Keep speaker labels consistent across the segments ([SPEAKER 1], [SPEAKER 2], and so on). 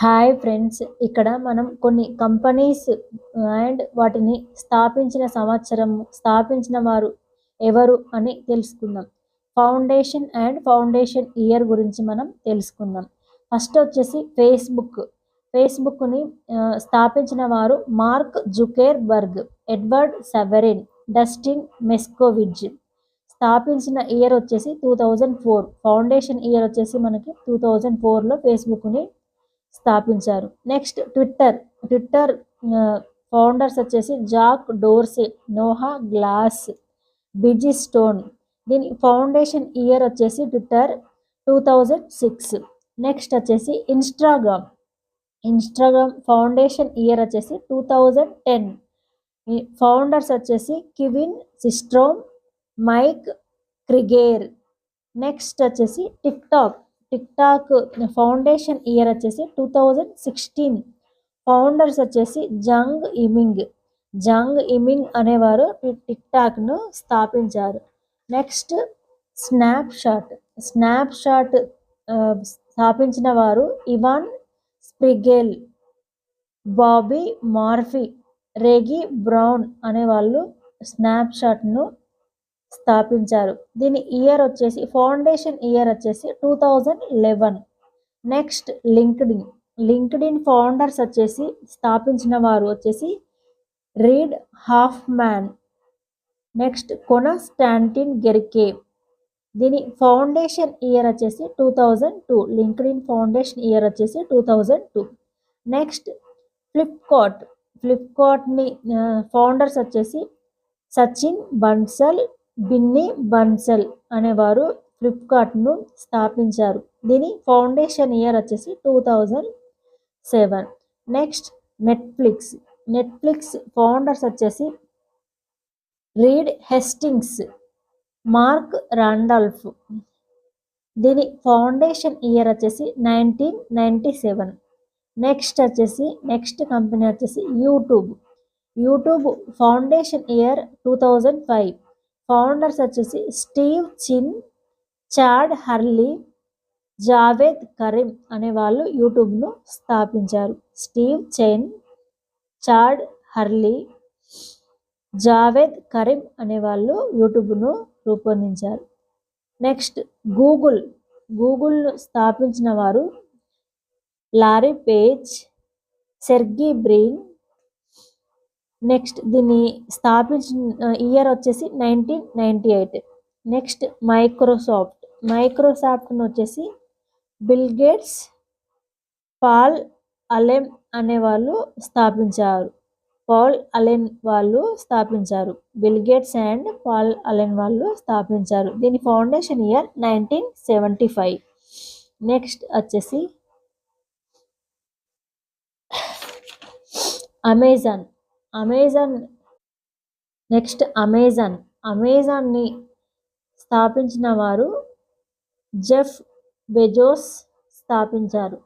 [SPEAKER 1] Hi friends ఇక్కడ మనం కొన్ని కంపెనీస్ అండ్ వాటిని స్థాపించిన సంవత్సరం స్థాపించిన వారు ఎవరు అని తెలుసుకుందాం. ఫౌండేషన్ అండ్ ఫౌండేషన్ ఇయర్ గురించి మనం తెలుసుకుందాం. ఫస్ట్ వచ్చేసి ఫేస్బుక్. ఫేస్బుక్ని స్థాపించిన వారు Mark Zuckerberg Edward Saverin Dustin Moskovitz. స్థాపించిన ఇయర్ వచ్చేసి two thousand four. Foundation year వచ్చేసి మనకి టూ థౌజండ్ ఫోర్లో ఫేస్బుక్ని స్థాపించారు. నెక్స్ట్ ట్విట్టర్ ట్విట్టర్ ఫౌండర్స్ వచ్చేసి Jack Dorsey Noah Glass Biz Stone దీని ఫౌండేషన్ ఇయర్ వచ్చేసి Twitter two thousand six next వచ్చేసి ఇన్స్టాగ్రామ్ ఇన్స్టాగ్రామ్ ఫౌండేషన్ ఇయర్ వచ్చేసి టూ థౌజండ్ టెన్ ఫౌండర్స్ వచ్చేసి Kevin Systrom Mike Krieger next వచ్చేసి టిక్టాక్ టిక్టాక్ ఫౌండేషన్ ఇయర్ వచ్చేసి two thousand sixteen founders వచ్చేసి Zhang Yiming. Zhang Yiming అనేవారు టిక్టాక్ను స్థాపించారు. Next snap shot snap shot స్థాపించిన వారు Evan Spiegel Bobby Murphy Reggie Brown అనేవాళ్ళు స్నాప్ షాట్ను స్థాపించారు. దీని ఇయర్ వచ్చేసి ఫౌండేషన్ ఇయర్ వచ్చేసి two thousand eleven next LinkedIn LinkedIn founders వచ్చేసి స్థాపించిన వారు వచ్చేసి రీడ్ హాఫ్ మ్యాన్ నెక్స్ట్ కొన స్టాంటిన్ గెరికే దీని ఫౌండేషన్ ఇయర్ వచ్చేసి two thousand two LinkedIn foundation year వచ్చేసి two thousand two next Flipkart ఫ్లిప్కార్ట్ని founders వచ్చేసి సచిన్ బన్సల్ బిన్నీ బన్సల్ అనేవారు ఫ్లిప్కార్ట్ను స్థాపించారు. దీని ఫౌండేషన్ ఇయర్ వచ్చేసి two thousand seven. Next Netflix. Netflix founders వచ్చేసి రీడ్ హెస్టింగ్స్ మార్క్ రాండల్ఫ్. దీని ఫౌండేషన్ ఇయర్ వచ్చేసి నైన్టీన్ నైంటీ సెవెన్. నెక్స్ట్ వచ్చేసి నెక్స్ట్ కంపెనీ వచ్చేసి YouTube. YouTube foundation year two thousand five. Founders వచ్చేసి Steve Chen Chad Hurley Jawed Karim అనే వాళ్ళు యూట్యూబ్ను స్థాపించారు. Steve Chen Chad Hurley Jawed Karim అనే వాళ్ళు యూట్యూబ్ను రూపొందించారు. Next Google. గూగుల్ను స్థాపించిన వారు Larry Page Sergey Brin next దీన్ని స్థాపించిన ఇయర్ వచ్చేసి nineteen ninety eight next Microsoft మైక్రోసాఫ్ట్ను వచ్చేసి బిల్ గేట్స్ పాల్ అలెమ్ అనే వాళ్ళు స్థాపించారు. పాల్ అలెన్ వాళ్ళు స్థాపించారు. Bill Gates and Paul Allen వాళ్ళు స్థాపించారు. దీని foundation year nineteen seventy five next వచ్చేసి అమెజాన్ అమెజాన్ నెక్స్ట్ అమెజాన్. అమెజాన్ని స్థాపించిన వారు జెఫ్ బెజోస్ స్థాపించారు.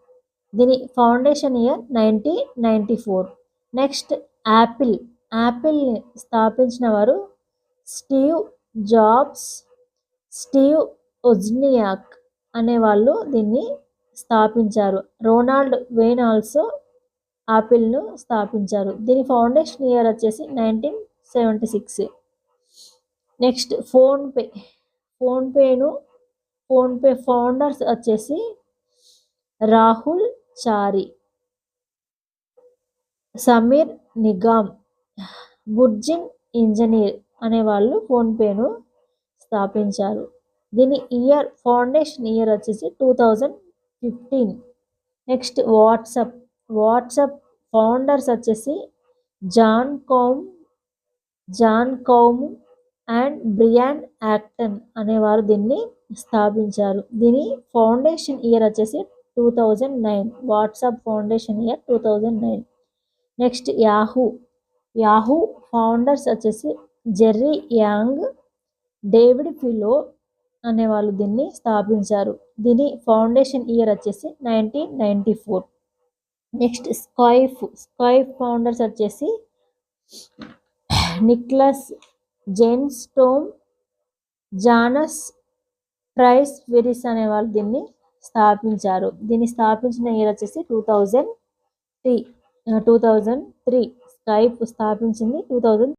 [SPEAKER 1] దీని foundation year nineteen ninety four. Next Apple. యాపిల్ని స్థాపించిన వారు స్టీవ్ జాబ్స్ స్టీవ్ ఒజ్నియాక్ అనేవాళ్ళు దీన్ని స్థాపించారు. రోనాల్డ్ వెయిన్ ఆల్సో ఆపిల్ను స్థాపించారు. దీని ఫౌండేషన్ ఇయర్ వచ్చేసి nineteen seventy six. Next PhonePe ఫోన్పేను PhonePe founders వచ్చేసి రాహుల్ చారి సమీర్ నిగామ్ బుర్జిన్ ఇంజనీర్ అనేవాళ్ళు ఫోన్పేను స్థాపించారు. దీని ఇయర్ ఫౌండేషన్ ఇయర్ వచ్చేసి two thousand fifteen. Next WhatsApp WhatsApp founders వచ్చేసి Jan Koum Jan Koum and Brian Acton అనేవారు దీన్ని స్థాపించారు. దీని ఫౌండేషన్ ఇయర్ వచ్చేసి two thousand nine. WhatsApp foundation year two thousand nine. Next Yahoo. Yahoo founders వచ్చేసి Jerry Yang David fellow అనేవాళ్ళు దీన్ని స్థాపించారు. దీని ఫౌండేషన్ ఇయర్ వచ్చేసి nineteen ninety four. Next Skype Skype founders వచ్చేసి Niklas Zennstrom Janus Price Veris అనేవాళ్ళు దీన్ని స్థాపించారు. దీన్ని స్థాపించిన ఇయర్ వచ్చేసి two thousand three two thousand three Skype స్థాపించింది టూ థౌజండ్